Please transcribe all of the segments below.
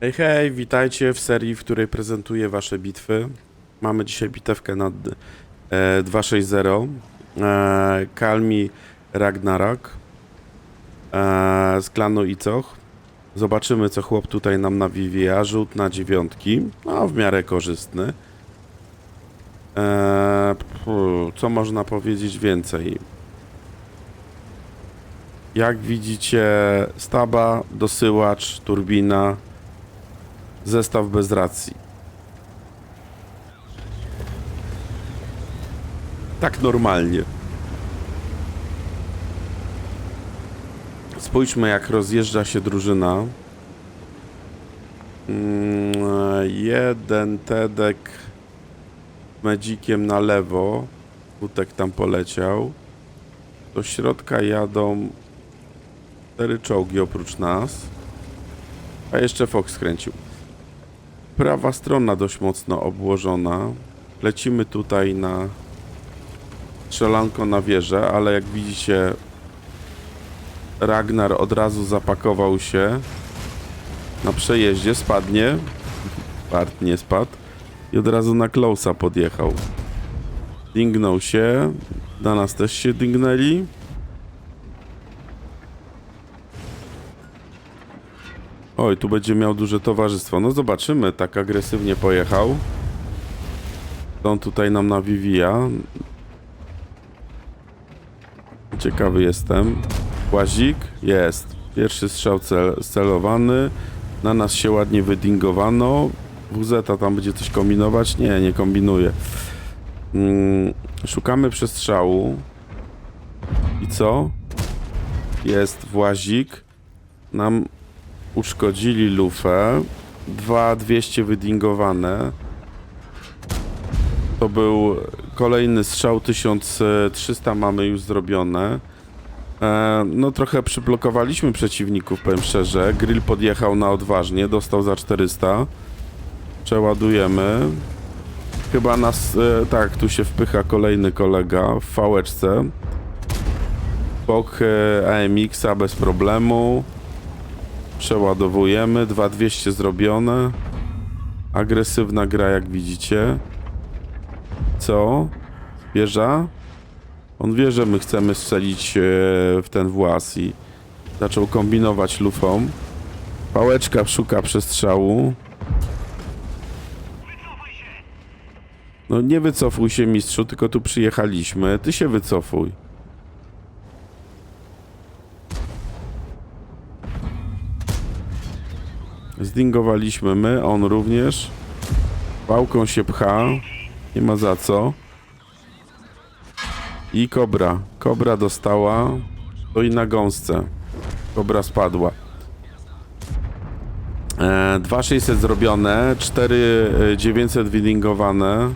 Hej, hej, witajcie w serii, w której prezentuję wasze bitwy. Mamy dzisiaj bitewkę nad e, 2.6.0. E, Kalmi Ragnarok e, z klanu Icoch. Zobaczymy, co chłop tutaj nam nawija. Rzut na dziewiątki. No, w miarę korzystny. E, co można powiedzieć więcej? Jak widzicie, staba, dosyłacz, turbina, zestaw bez racji. Tak normalnie. Spójrzmy, jak rozjeżdża się drużyna. Mm, jeden Tedek Medzikiem na lewo. Butek tam poleciał. Do środka jadą cztery czołgi oprócz nas. A jeszcze Fox skręcił. Prawa strona dość mocno obłożona. Lecimy tutaj na strzelanko na wieżę, ale jak widzicie Ragnar od razu zapakował się na przejeździe, spadnie. Bart nie spadł. I od razu na Klausa podjechał. Dingnął się. Na nas też się dingnęli. Oj, tu będzie miał duże towarzystwo. No zobaczymy, tak agresywnie pojechał. On tutaj nam nawija. Ciekawy jestem. Łazik? Jest. Pierwszy strzał cel celowany. Na nas się ładnie wydingowano. WZ tam będzie coś kombinować? Nie, nie kombinuje. Mm, szukamy przestrzału. I co? Jest włazik. Nam uszkodzili lufę. Dwa 200 wydingowane. To był kolejny strzał 1300 mamy już zrobione. E, no trochę przyblokowaliśmy przeciwników, powiem szczerze. Grill podjechał na odważnie, dostał za 400. Przeładujemy. Chyba nas, e, tak, tu się wpycha kolejny kolega w fałeczce. Bok e, AMX-a bez problemu. Przeładowujemy. 2200 zrobione. Agresywna gra, jak widzicie. Co? Wieża? On wie, że my chcemy strzelić e, w ten włas i zaczął kombinować lufą. Pałeczka szuka przestrzału. No nie wycofuj się mistrzu, tylko tu przyjechaliśmy. Ty się wycofuj. Zdingowaliśmy my, on również. Pałką się pcha. Nie ma za co. I kobra. Kobra dostała. To i na gąsce. Kobra spadła. E, 2600 zrobione. 4900 widingowane.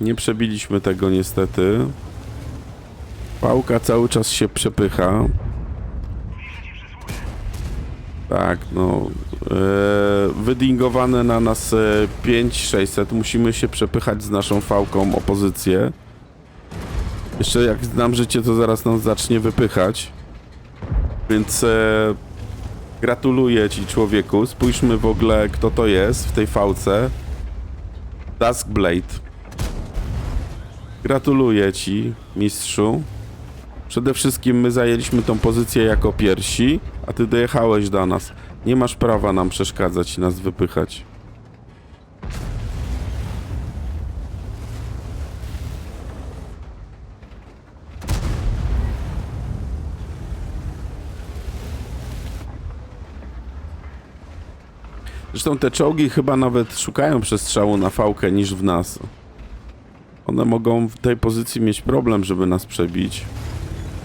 Nie przebiliśmy tego niestety. Pałka cały czas się przepycha. Tak, no. E, wydingowane na nas e, 5600. Musimy się przepychać z naszą fałką opozycję. Jeszcze jak znam życie, to zaraz nas zacznie wypychać. Więc e, gratuluję ci człowieku. Spójrzmy w ogóle kto to jest w tej fałce. Duskblade. Gratuluję ci, mistrzu. Przede wszystkim my zajęliśmy tą pozycję jako pierwsi, a ty dojechałeś do nas. Nie masz prawa nam przeszkadzać i nas wypychać. Zresztą te czołgi chyba nawet szukają przestrzału na fałkę niż w nas. One mogą w tej pozycji mieć problem, żeby nas przebić.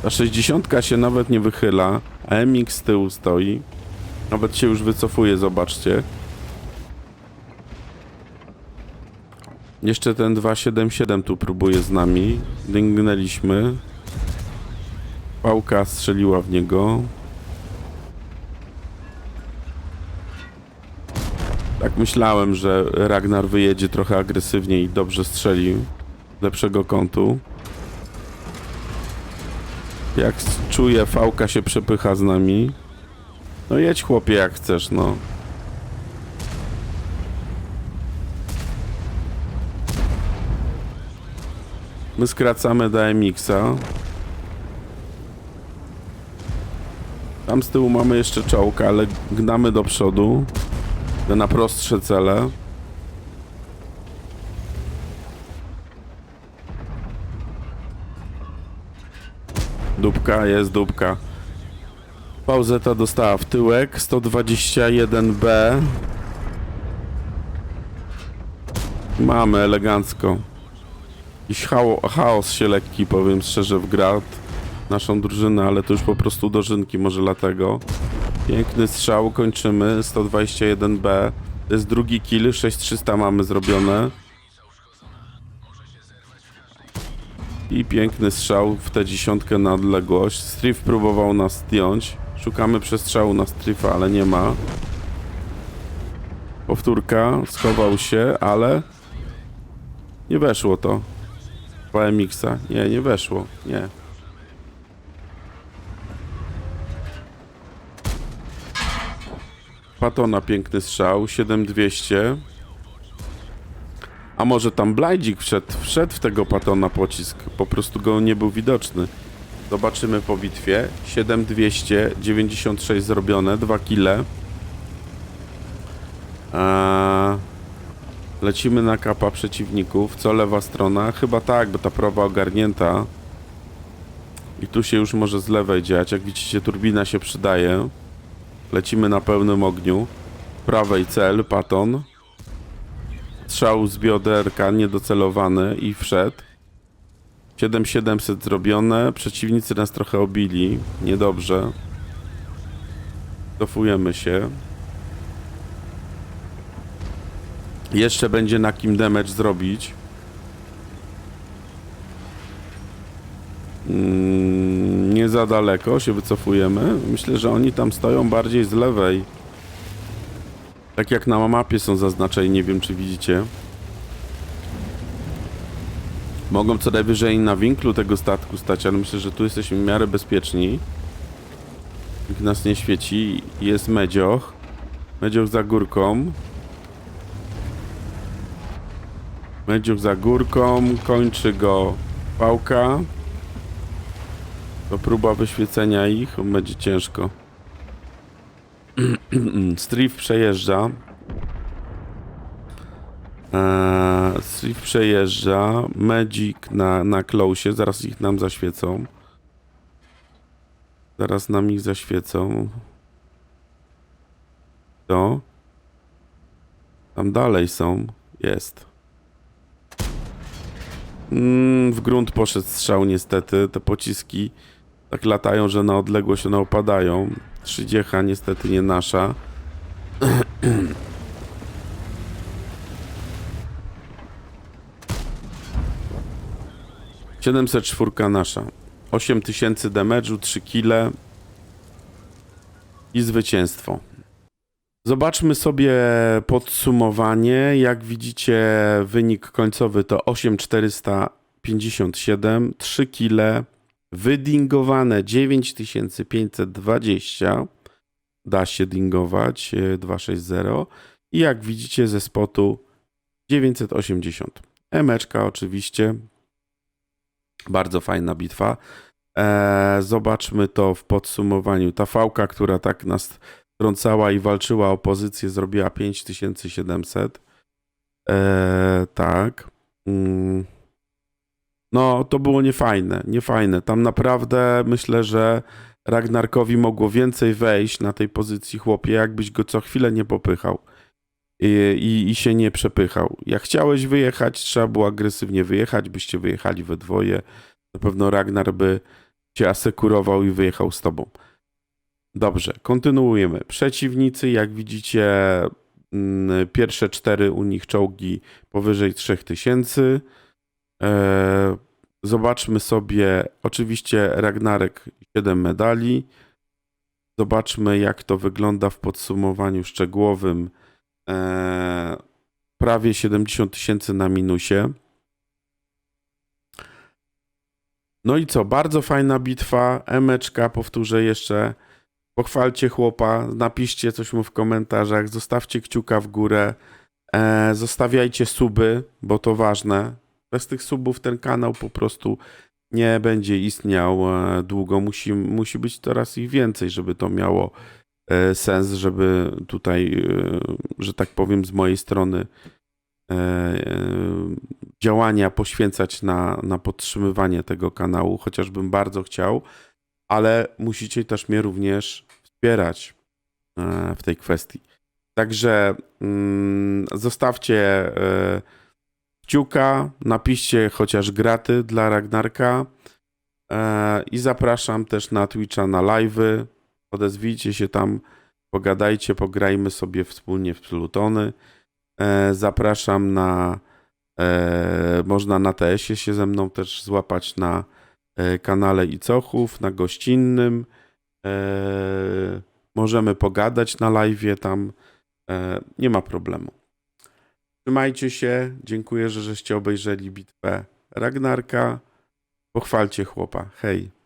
Ta 60 się nawet nie wychyla, a MX z tyłu stoi. Nawet się już wycofuje, zobaczcie. Jeszcze ten 277 tu próbuje z nami. Dyngnęliśmy. Pałka strzeliła w niego. Tak myślałem, że Ragnar wyjedzie trochę agresywniej i dobrze strzelił. Lepszego kątu. Jak czuję, fałka się przepycha z nami. No jedź chłopie jak chcesz, no. My skracamy do MX-a. Tam z tyłu mamy jeszcze czołg, ale gnamy do przodu. Na prostsze cele. Dupka, jest dupka. Pauzeta dostała w tyłek, 121B. Mamy elegancko. Jakiś chao- chaos się lekki, powiem szczerze, w grad naszą drużynę, ale to już po prostu dożynki, może dlatego. Piękny strzał, kończymy, 121B. To jest drugi kill, 6300 mamy zrobione. I piękny strzał w tę dziesiątkę na odległość. Striff próbował nas zdjąć. Szukamy przestrzału na Striffa, ale nie ma. Powtórka, schował się, ale nie weszło to. PMX-a. Nie, nie weszło. Nie. Patona piękny strzał, 7200. A może tam Blajdzik wszedł, wszedł w tego Patona pocisk, po prostu go nie był widoczny. Zobaczymy po bitwie. 7200, 96 zrobione, 2 kile. Eee, lecimy na kapa przeciwników. Co lewa strona? Chyba tak, bo ta prawa ogarnięta. I tu się już może z lewej dziać. Jak widzicie, turbina się przydaje. Lecimy na pełnym ogniu. Prawej cel, paton. Strzał z bioderka, niedocelowany i wszedł. 7700 zrobione. Przeciwnicy nas trochę obili. Niedobrze. Cofujemy się. Jeszcze będzie na kim damage zrobić. Mm, nie za daleko się wycofujemy. Myślę, że oni tam stoją bardziej z lewej. Tak jak na mapie są zaznaczeni, nie wiem czy widzicie. Mogą co najwyżej na winklu tego statku stać, ale myślę, że tu jesteśmy w miarę bezpieczni. Nikt nas nie świeci. Jest Medzioch. Medzioch za górką. Medzioch za górką. Kończy go pałka. To próba wyświecenia ich. Będzie ciężko. Striff przejeżdża. Eee, Striff przejeżdża. Magic na, na close. Zaraz ich nam zaświecą. Zaraz nam ich zaświecą. To. Tam dalej są. Jest. Mm, w grunt poszedł strzał niestety. Te pociski tak latają, że na odległość one opadają. Trzydziecha niestety nie nasza. Siedemset czwórka nasza. 8000 damage'u, 3 kile i zwycięstwo. Zobaczmy sobie podsumowanie. Jak widzicie, wynik końcowy to 8457, 3 kile, wydingowane 9520. Da się dingować e, 260. I jak widzicie ze spotu 980. Emeczka oczywiście. Bardzo fajna bitwa. Eee, zobaczmy to w podsumowaniu. Ta fałka, która tak nas trącała i walczyła o pozycję, zrobiła 5700. Eee, tak. Mm. No, to było niefajne, niefajne. Tam naprawdę myślę, że Ragnarkowi mogło więcej wejść na tej pozycji chłopie, jakbyś go co chwilę nie popychał i, i, i się nie przepychał. Jak chciałeś wyjechać, trzeba było agresywnie wyjechać, byście wyjechali we dwoje. Na pewno Ragnar by cię asekurował i wyjechał z tobą. Dobrze, kontynuujemy. Przeciwnicy, jak widzicie, mm, pierwsze cztery u nich czołgi powyżej 3000. Eee, zobaczmy sobie, oczywiście Ragnarek 7 medali. Zobaczmy, jak to wygląda w podsumowaniu szczegółowym. Eee, prawie 70 tysięcy na minusie. No i co? Bardzo fajna bitwa. Emeczka, powtórzę jeszcze. Pochwalcie chłopa, napiszcie coś mu w komentarzach, zostawcie kciuka w górę, e, zostawiajcie suby, bo to ważne. Bez tych subów ten kanał po prostu nie będzie istniał e, długo. Musi, musi być coraz ich więcej, żeby to miało e, sens, żeby tutaj, e, że tak powiem, z mojej strony działania poświęcać na, na podtrzymywanie tego kanału, chociażbym bardzo chciał, ale musicie też mnie również wspierać w tej kwestii. Także mm, zostawcie kciuka, napiszcie chociaż graty dla Ragnarka e, i zapraszam też na Twitcha na live'y. Odezwijcie się tam, pogadajcie, pograjmy sobie wspólnie w Plutony. E, zapraszam na e, można na TS-ie się ze mną też złapać na kanale Icochów, na gościnnym. Możemy pogadać na live'ie tam. Nie ma problemu. Trzymajcie się. Dziękuję, że żeście obejrzeli bitwę Ragnarka. Pochwalcie chłopa. Hej.